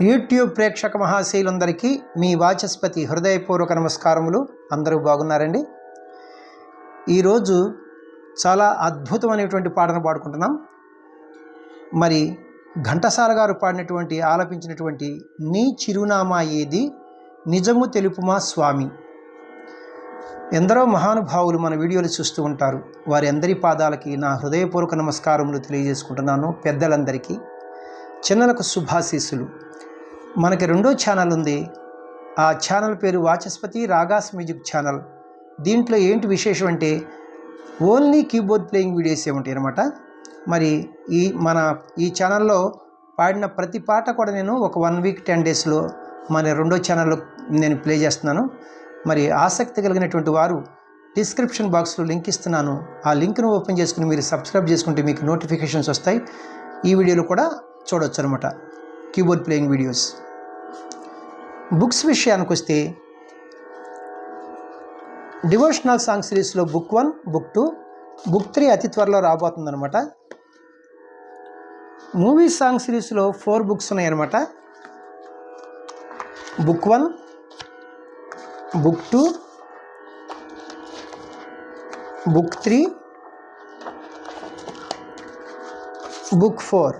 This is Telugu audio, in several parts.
యూట్యూబ్ ప్రేక్షక మహాశైలందరికీ మీ వాచస్పతి హృదయపూర్వక నమస్కారములు. అందరూ బాగున్నారండి? ఈరోజు చాలా అద్భుతమైనటువంటి పాటను పాడుకుంటున్నాం. మరి ఘంటసాల గారు పాడినటువంటి ఆలపించినటువంటి నీ చిరునామా ఏది? నిజము తెలుపుమా స్వామి? ఎందరో మహానుభావులు మన వీడియోలు చూస్తూ ఉంటారు. వారి అందరి పాదాలకి నా హృదయపూర్వక నమస్కారములు తెలియజేసుకుంటున్నాను. పెద్దలందరికీ చిన్నలకు శుభాశీస్సులు. మనకి రెండో ఛానల్ ఉంది. ఆ ఛానల్ పేరు వాచస్పతి రాగాస్ మ్యూజిక్ ఛానల్. దీంట్లో ఏంటి విశేషం అంటే ఓన్లీ కీబోర్డ్ ప్లేయింగ్ వీడియోస్ ఉంటాయి అనమాట మరి ఈ మన ఈ ఛానల్లో పాడిన ప్రతి పాట కూడా నేను ఒక వన్ వీక్ టెన్ డేస్లో మన రెండో ఛానల్లో నేను ప్లే చేస్తున్నాను. మరి ఆసక్తి కలిగినటువంటి వారు డిస్క్రిప్షన్ బాక్స్లో లింక్ ఇస్తున్నాను. ఆ లింక్ను ఓపెన్ చేసుకుని మీరు సబ్స్క్రైబ్ చేసుకుంటే మీకు నోటిఫికేషన్స్ వస్తాయి. ఈ వీడియోలు కూడా చూడొచ్చు అనమాట కీబోర్డ్ ప్లేయింగ్ వీడియోస్. బుక్స్ విషయానికి వస్తే డివోషనల్ సాంగ్ సిరీస్లో book one book two book three అతి త్వరలో రాబోతుందనమాట మూవీ సాంగ్ సిరీస్లో ఫోర్ బుక్స్ ఉన్నాయన్నమాట. Book one book two book three book four.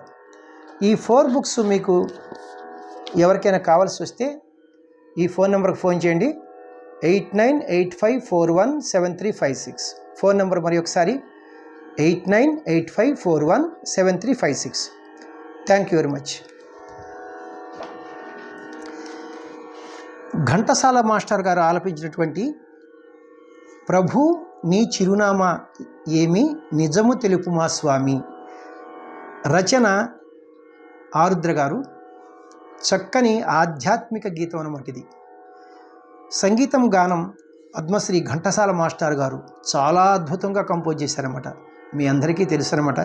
ఈ ఫోర్ బుక్స్ మీకు ఎవరికైనా కావాల్సి వస్తే ఈ ఫోన్ నెంబర్కి ఫోన్ చేయండి. Eight nine eight five four one seven three five six. Phone number మరి ఒకసారి. Eight nine eight five four one seven three five six. Thank you very much. Ghantasala master గారు ఆలపించినటువంటి ప్రభు నీ చిరునామా ఏమి నిజము తెలుపు మా స్వామి? రచన ఆరుద్ర గారు చక్కని ఆధ్యాత్మిక గీతం అన్నమాటిది. సంగీతం గానం పద్మశ్రీ ఘంటసాల మాస్టర్ గారు చాలా అద్భుతంగా కంపోజ్ చేశారన్నమాట. మీ అందరికీ తెలుసు అనమాట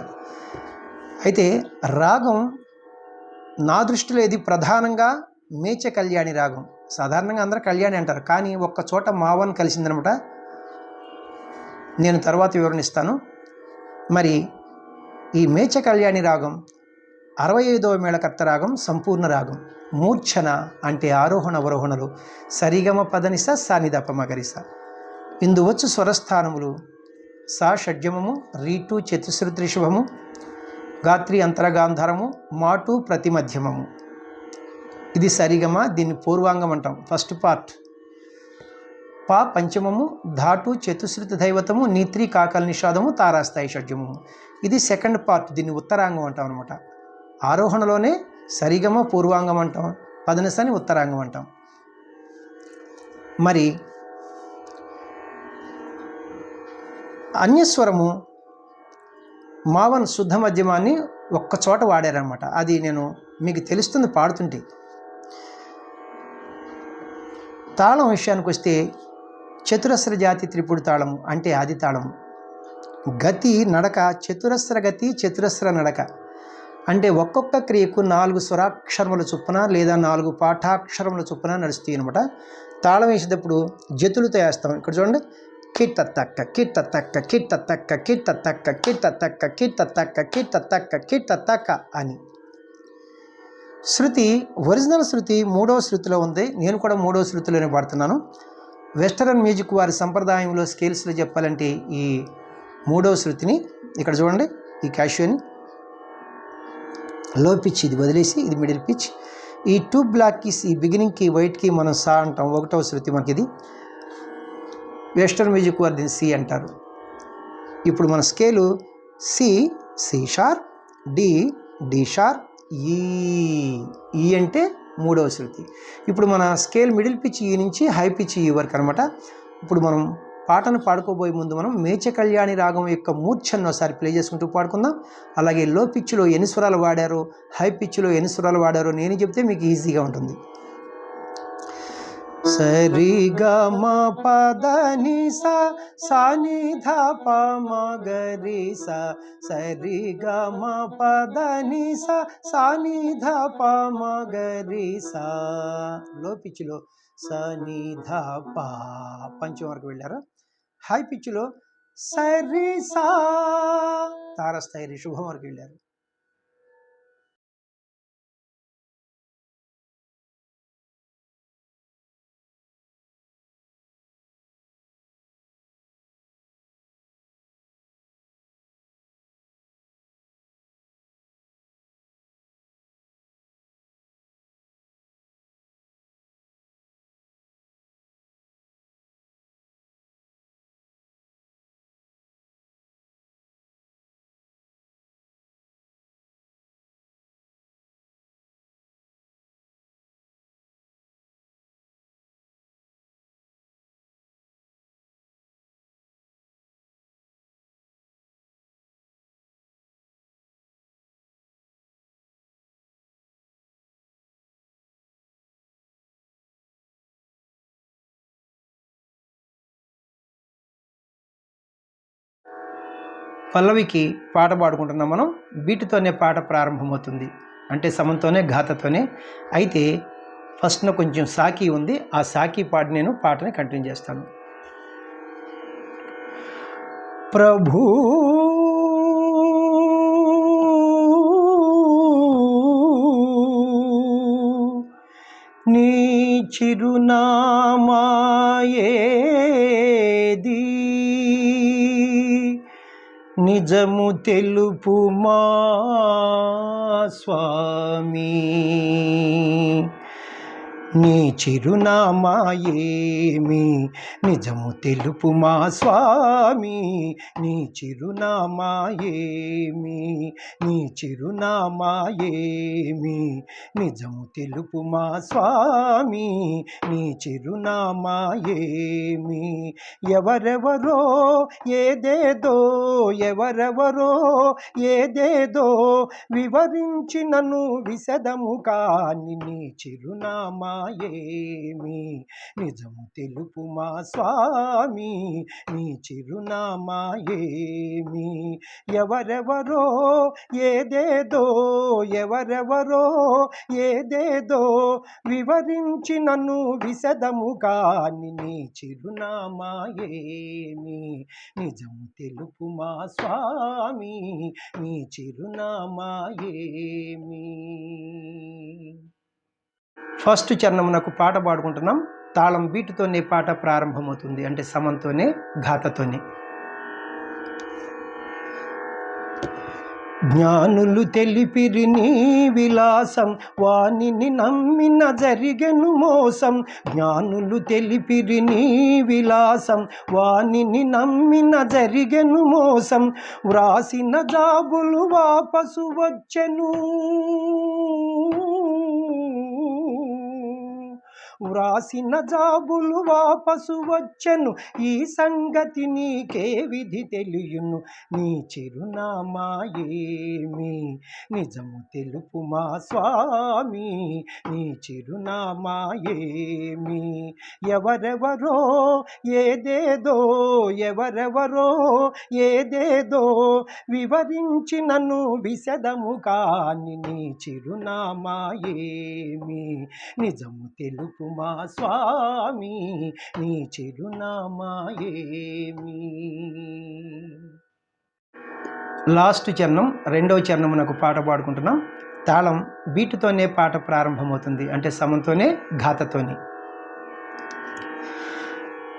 అయితే రాగం నా దృష్టిలో ఇది ప్రధానంగా మేచ కళ్యాణి రాగం. సాధారణంగా అందరూ కళ్యాణి అంటారు. కానీ ఒక్క చోట మావన్ కలిసిందనమాట నేను తర్వాత వివరణిస్తాను మరి ఈ మేచ కళ్యాణి రాగం అరవై ఐదవ మేళకర్త రాగం సంపూర్ణ రాగం మూర్ఛన అంటే ఆరోహణ అవరోహణలు. సరిగమ పదనిస సానిదప మగరిస. ఇందువచ్చు స్వరస్థానములు. సా షడ్జమము రీటు చతుశ్రుతి శుభము గాత్రి అంతరగాంధరము మాటు ప్రతిమధ్యమము. ఇది సరిగమ దీన్ని పూర్వాంగం అంటాం ఫస్ట్ పార్ట్. పా పంచమము ధాటు చతుశ్రుతి దైవతము నీత్రి కాకల నిషాదము తారాస్థాయి షడ్జమము ఇది సెకండ్ పార్ట్ దీన్ని ఉత్తరాంగం అంటాం అనమాట ఆరోహణలోనే సరిగమ పూర్వాంగం అంటాం పదనిసని ఉత్తరాంగం అంటాం. మరి అన్యస్వరము మావన్ శుద్ధ మధ్యమాన్ని ఒక్క చోట వాడారనమాట అది నేను మీకు తెలుస్తుంది పాడుతుంటే. తాళం విషయానికి వస్తే చతురస్ర జాతి త్రిపుడు తాళము అంటే ఆది తాళము. గతి నడక చతురస్ర గతి చతురస్ర నడక. అంటే ఒక్కొక్క క్రియకు నాలుగు స్వరాక్షరముల చొప్పున లేదా నాలుగు పాఠాక్షరముల చొప్పున నడుస్తాయి అనమాట తాళం వేసేటప్పుడు జతులు తయారుస్తాం ఇక్కడ చూడండి. కిట్ట తక్క కిట్ట తక్క కిట్ట తక్క కిట్ట తక్క కిట్ట తక్క కిట్ట తక్క కిట్ట తక్క కిట్ట తక్క అని. శృతి ఒరిజినల్ శృతి మూడవ శృతిలో ఉంది. నేను కూడా మూడవ శృతిలోనే పాడుతున్నాను. వెస్టర్న్ మ్యూజిక్ వారి సంప్రదాయంలో స్కేల్స్లో చెప్పాలంటే ఈ మూడవ శృతిని ఇక్కడ చూడండి. ఈ క్యాషియోని లో పిచ్ ఇది వదిలేసి ఇది మిడిల్ పిచ్ ఈ టూ బ్లాక్ కీస్ ఈ బిగినింగ్కి వైట్కి మనం సా అంటాం. ఒకటవ శృతి మనకి ఇది వెస్టర్న్ మ్యూజిక్ వారు దీన్ని సి అంటారు. ఇప్పుడు మన scale C C sharp D D sharp E E అంటే మూడవ శృతి. ఇప్పుడు మన స్కేల్ మిడిల్ పిచ్ ఈ నుంచి హై పిచ్ ఈ వరకు అనమాట ఇప్పుడు మనం పాటను పాడుకోబోయే ముందు మనం మేచ కళ్యాణి రాగం యొక్క మూర్ఛను ఒకసారి ప్లే చేసుకుంటూ పాడుకుందాం. అలాగే లో పిచ్లో ఎన్ని స్వరాలు వాడారో హై పిచ్లో ఎన్ని స్వరాలు వాడారో నేను చెప్తే మీకు ఈజీగా ఉంటుంది. సరి గ పద సా సాని గ రి సరి పద సా సాని గ రి సా లో పిచ్లో సనిధ పా పంచం వరకు వెళ్ళారు హై పిచ్లో సరి సా తారస్థాయి శుభం వరకు వెళ్ళారు పల్లవికి పాట పాడుకుంటున్నాం మనం. వీటితోనే పాట ప్రారంభమవుతుంది. అంటే సమంతోనే ఘాతతోనే. అయితే ఫస్ట్న కొంచెం సాకి ఉంది. ఆ సాకి పాట నేను పాటని కంటిన్యూ చేస్తాను. ప్రభూ నీ చిరునామాయేది నిజము తెలుపుమా మా స్వామి? నీ చిరునామా ఏమి నిజము తెలుపు మా స్వామి. నీ చిరునామా ఏమి నీ చిరునామా ఏమి నిజము తెలుపు మా స్వామి. నీ చిరునామా ఏమి ఎవరెవరో ఏదేదో ఎవరెవరో ఏదేదో వివరించినను విశదము కాని నీ చిరునామా ఏమి నిజము తెలుపు మా స్వామి నీ చిరునామా ఏమి ఎవరెవరో ఏదేదో ఎవరెవరో ఏదేదో వివరించి నన్ను విశదముగా నీ చిరునామా ఏమి నిజము తెలుపు మా స్వామి నీ చిరునామా ఏమి ఫస్ట్ చరణమునకు పాట పాడుకుంటున్నాం. తాళం బీటుతోనే పాట ప్రారంభమవుతుంది. అంటే సమంతోనే ఘాతతోనే. జ్ఞానులు తెలిపిరి నీ విలాసం వానిని నమ్మిన జరిగెను మోసం. జ్ఞానులు తెలిపిరి నీ విలాసం వానిని నమ్మిన జరిగెను మోసం. వ్రాసిన జాబులు వాపసు వచ్చెను. వ్రాసిన జాబులు వాపసు వచ్చెను. ఈ సంగతి నీకే విధి తెలియను. నీ చిరునామా ఏమి నిజము తెలుపు మా స్వామి? నీ చిరునామా ఏమి ఎవరెవరో ఏదేదో ఎవరెవరో ఏదేదో వివరించి నన్ను విశదము కాని నీ చిరునామా ఏమి నిజము తెలుపు కుమా స్వామి నీ చిరునామా ఏమి లాస్ట్ చరణం రెండవ చరణమునకు పాట పాడుకుంటున్నాం. తాళం బీటుతోనే పాట ప్రారంభమవుతుంది. అంటే సమంతోనే ఘాతతోనే.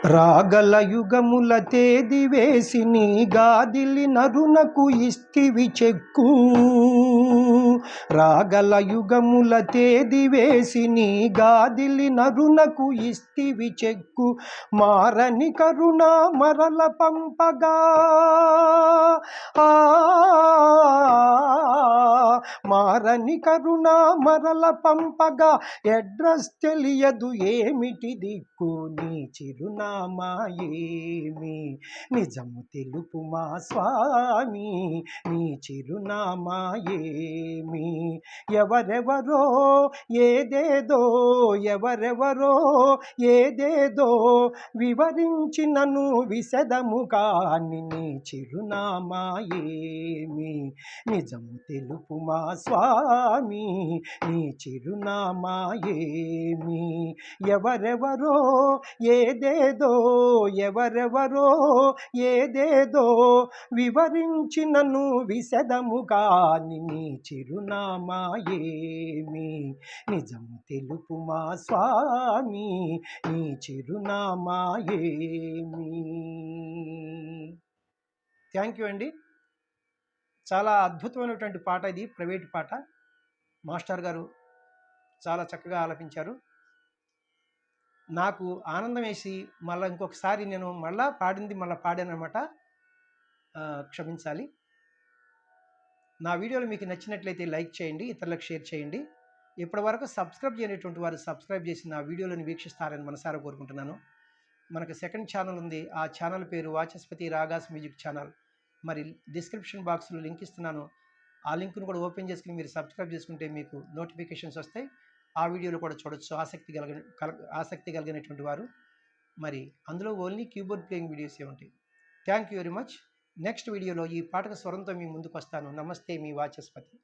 రాగల యుగముల తేది వేసి నీ గాదిలి నరునకు ఇస్తివి చెక్కు. రాగల యుగముల తేది వేసి నీ గాదిలి నరునకు ఇస్తివి చెక్కు. మారని కరుణ మరల పంపగా. ఆ మారని కరుణ మరల పంపగా. అడ్రస్ తెలియదు ఏమిటి దిక్కు? నీ చిరునామా ఏమి నిజము తెలుపు మా స్వామి? నీ చిరునామా ఏమి? ఎవరెవరో ఏదేదో ఎవరెవరో ఏదేదో వివరించి నన్ను విశదము నీ చిరునామా ఏమి? నిజము తెలుపు మా స్వామి? నీ చిరునామా ఏమి? ఎవరెవరో ఏదేదో ఎవరెవరో ఏదేదో వివరించి నన్ను విశదము నీ చిరునామా ఏమి నిజం తెలుపు మా స్వామి నీ చిరునామా ఏమి థ్యాంక్ యూ అండి. చాలా అద్భుతమైనటువంటి పాట ఇది ప్రైవేట్ పాట. మాస్టర్ గారు చాలా చక్కగా ఆలపించారు. నాకు ఆనందం వేసి మళ్ళీ ఇంకొకసారి నేను మళ్ళా పాడింది మళ్ళీ పాడానమాట క్షమించాలి. నా వీడియోలు మీకు నచ్చినట్లయితే లైక్ చేయండి ఇతరులకు షేర్ చేయండి. ఇప్పటివరకు సబ్స్క్రైబ్ చేయనటువంటి వారు సబ్స్క్రైబ్ చేసి నా వీడియోలను వీక్షిస్తారని మనసారా కోరుకుంటున్నాను. మనకు సెకండ్ ఛానల్ ఉంది. ఆ ఛానల్ పేరు వాచస్పతి రాగాస్ మ్యూజిక్ ఛానల్. మరి డిస్క్రిప్షన్ బాక్స్లో లింక్ ఇస్తున్నాను. ఆ లింక్ను కూడా ఓపెన్ చేసుకుని మీరు సబ్స్క్రైబ్ చేసుకుంటే మీకు నోటిఫికేషన్స్ వస్తాయి. ఆ వీడియోలు కూడా చూడొచ్చు. ఆసక్తి కలిగిన కల ఆసక్తి కలిగినటువంటి వారు. మరి అందులో ఓన్లీ కీబోర్డ్ ప్లేయింగ్ వీడియోసే ఉంటాయి. Thank you very much next వీడియోలో ఈ పాటకు స్వరంతో మీ ముందుకు వస్తాను నమస్తే మీ వాచస్పతి.